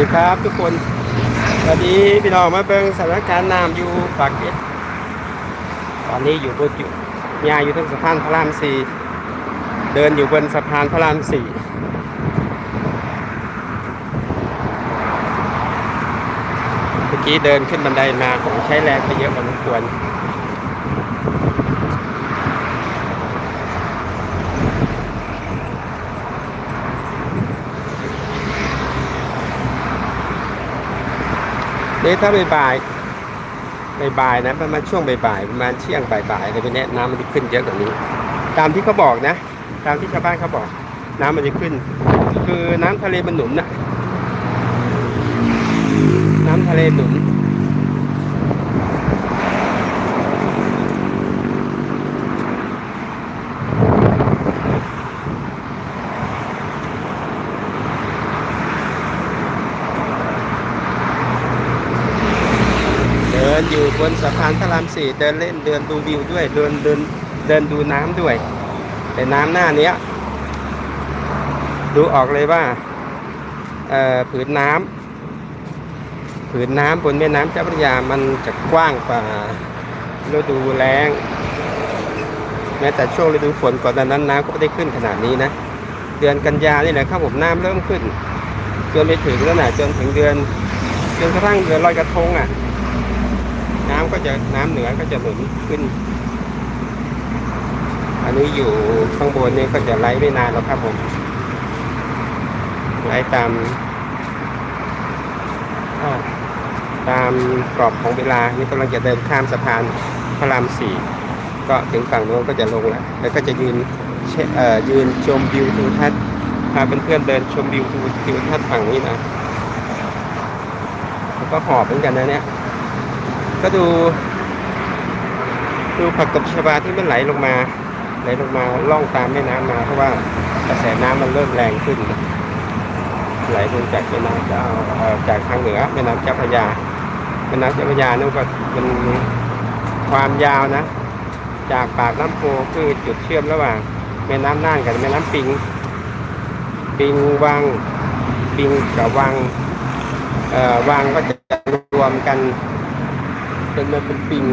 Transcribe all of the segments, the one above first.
ดีครับทุกคนสวัสดีพี่น้องมาเบิ่งสถานการณ์น้ำอยู่ปากเกร็ดตอนนี้อยู่บนจุดยาอยู่ที่สะพานพระรามสี่เดินอยู่บนสะพานพระรามสี่เมื่อกี้เดินขึ้นบันไดมาผมใช้แรงไปเยอะพอสมควร ถ้าบ่ายบ่ายนะประมาณช่วงบ่ายประมาณเที่ยงบ่ายๆเลยไปแนะน้ำมันจะขึ้นเยอะกว่านี้ ตามที่เขาบอกนะ ตามที่ชาวบ้านเขาบอก น้ำมันจะขึ้น คือน้ำทะเลมันหนุนนะน้ำทะเลหนุน เดินอยู่ บนสะพานพระรามสี่เดินเล่นเดินดูวิวด้วย เดินเดินเดินดูน้ำด้วย แต่น้ำหน้าเนี้ย ดูออกเลยว่าผืนน้ำผืนน้ำบนแม่น้ำเจ้าพระยามันจะกว้างกว่าฤดูแล้งแม้แต่ช่วงฤดูฝนก่อนนานั้นน้ำก็ไม่ได้ขึ้นขนาดนี้นะ เดือนกันยานี่แหละครับผมน้ำเริ่มขึ้นจนไปถึงแล้วนะจนถึงเดือนจนกระทั่งเดือนลอยกระทงอะ น้ำก็จะน้ำเหนือก็จะหนุนขึ้น อันนี้อยู่ข้างบนนี่ก็จะไล่ไม่นานหรอกครับผมไล่ตามตามกรอบของเวลา นี่กำลังจะเดินข้ามสะพานพระรามสี่ก็ถึงฝั่งโน้นก็จะลงแล้วแล้วก็จะยืนเชเอ่อยืนชมวิวทิวทัศน์พาเพื่อนๆเดินชมวิวทิวทัศน์ฝั่งนี้นะแล้วก็หอบเหมือนกันนะเนี่ย ก็ดู ดูผักตบชบาที่มันไหลลงมาไหลลงมาล่องตามแม่น้ำมา เพราะว่ากระแสน้ำมันเริ่มแรงขึ้น ไหลลงจากแม่น้ำจาเอ่อจากทางเหนือแม่น้ำเจ้าพระยาแม่น้ำเจ้าพระยานั่ก็เป็นความยาวนะ จากปากน้ำโพคือจุดเชื่อมระหว่าง แม่น้ำน่านกับแม่น้ำปิง ปิงวังปิงกับวังเอ่อวังก็จะรวมกัน เป็นมันเป็นปิง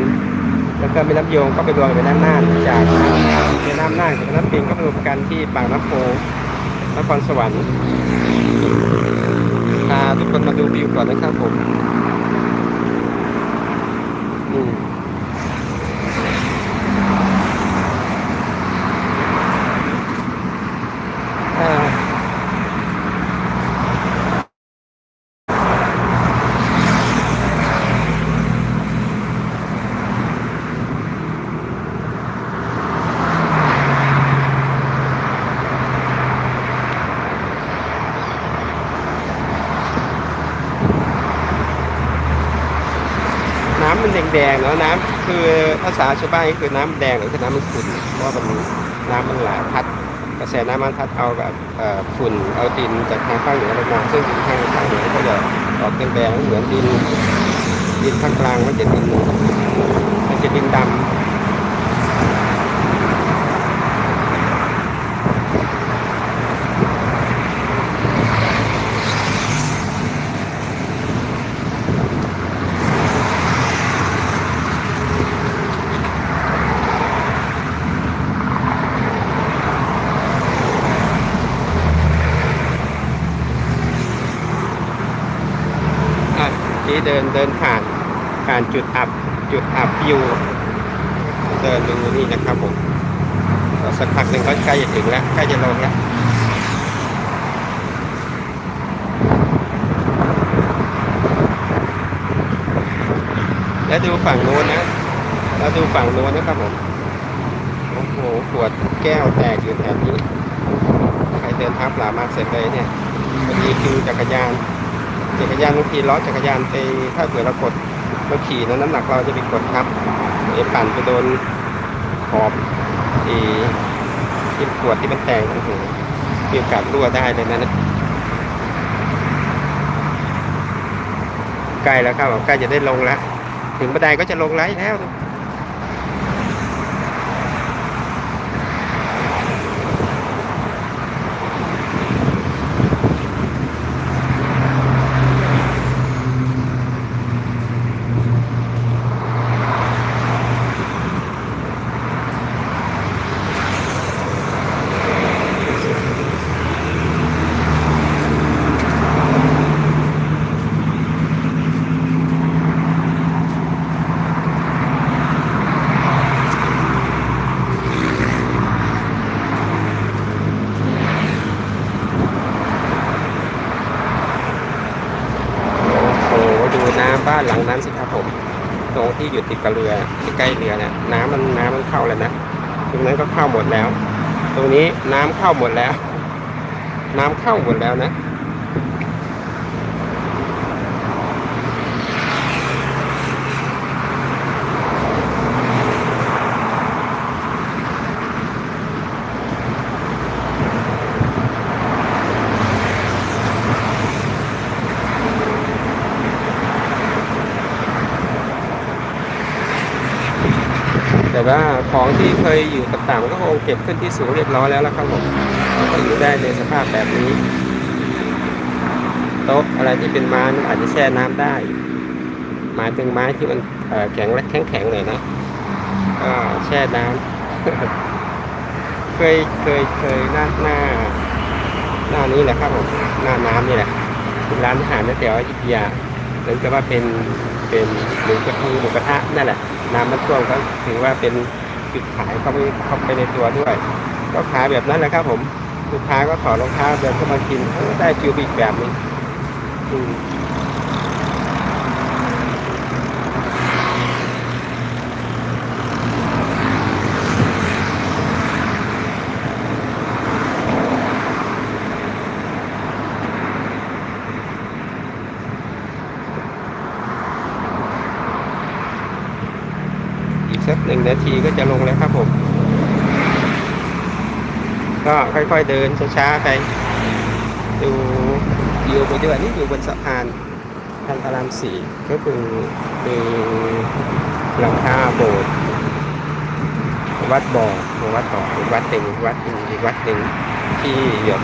แล้วก็แม่น้ำโยงก็ไปรวมกับแม่น้ำน่านจากแม่น้ำน่านกับแม่น้ำปิงก็มารวมกันที่ปากน้ำโพนครสวรรค์พาทุกคนมาดูวิวก่อนนะครับผมอืำมันแดงๆเนาะน้ำคือภาษาชาวบ้านก็คือน้ำแดงหรือคือน้ำมันขุ่นเพราะว่ามันน้ำมันไหลพัดกระแสน้ำมันพัดเอากับฝุ่นเอาดินจากทางภาคเหนือลงมาซึ่งดินทางภาคเหนือก็จะออกเป็นแดงเหมือนดินดินภาคกลางมันจะดินมันจะดินดำ อะนี่เดินเดินผ่านผ่านจุดอับจุดอับวิวเดินดูนี่นะครับผมสักพักหนึ่งก็ใกล้จะถึงแล้วใกล้จะลงแล้วแล้วดูฝั่งโน้นนะแล้วดูฝั่งโน้นนะครับผมโอ้โหขวดแก้วแตกอยู่แถวนี้ใครเดินทางเปล่ามาเสร็จเลยเนี่ยวันนี้คือจักรยาน จักรยานบางทีล้อจักรยานไปถ้าเผื่อเรากดเราขี่แล้วน้ำหนักเราจะไปกดทับไอ้ปั่นไปโดนขอบไอ้ที่ขวดที่มันแตกโอ้โหมีโอกาสรั่วได้เลยนะนะใกล้แล้วครับใกล้จะได้ลงแล้ว ถึงบันไดก็จะลงไล่แล้วำบ้านหลังนั้นสิครับผม ตรงที่อยู่ติดกับเรือที่ใกล้เรือเนี่ยน้ำมันน้ำมันเข้าแล้วนะตรงนั้นก็เข้าหมดแล้ว ตรงนี้น้ำเข้าหมดแล้ว น้ำเข้าหมดแล้วนะ แต่ว่าของที่เคยอยู่ต่ำๆก็คงเก็บขึ้นที่สูงเรียบร้อยแล้วละครับผมก็อยู่ได้ในสภาพแบบนี้โต๊ะอะไรที่เป็นไม้มันอาจจะแช่น้ำได้หมายถึงไม้ที่มันแข็งและแข็งแข็งๆเลยนะก็แช่น้ำเคยเคยเคยหน้าหน้าหน้านี้แหละครับผมหน้าน้ำนี่แหละร้านอาหารก๋วยเตี๋ยวอยุธยาเห มือนกับว่าเป็นเป็นหมูกระทูหมูกระทะนั่นแหละน้ำมันท่วมก็ถือว่าเป็นจุดขายเข้าไปเข้าไปในตัวด้วย ก็ขายแบบนั้นแหละครับ ผมลูกค้าก็ถอดรองเท้าเดินเข้ามากินได้ชิวอีกแบบหนึงอืม นึ่งนาทีก็จะลงแล้วครับผม ก็ค่อยๆเดินช้าๆไปดูวิวไปด้วยนี่อยู่บนสะพานทางพระรามสี่ก็คือคือหลังคาโบสถ์วัดบ่อวัดบ่อวัดหนึ่งวัดหนึ่งอีกวัดหนึ่งที่เดี๋ยว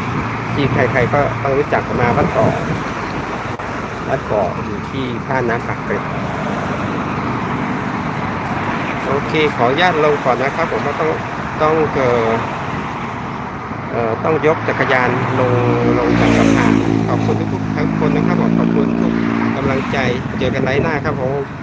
ที่ใครๆก็ต้องรู้จักมาวัดก่อวัดก่ออยู่ที่ท่าน้ำปากเกร็ด โอเค ขออนุญาตลงก่อนนะครับ ผมต้องต้องเกิดเอ่อต้องยกจักรยานลงลงจากสะพานขอบคุณทุกทุกคนนะครับผมขอบคุณทุกกำลังใจเจอกันไลฟ์หน้าครับผม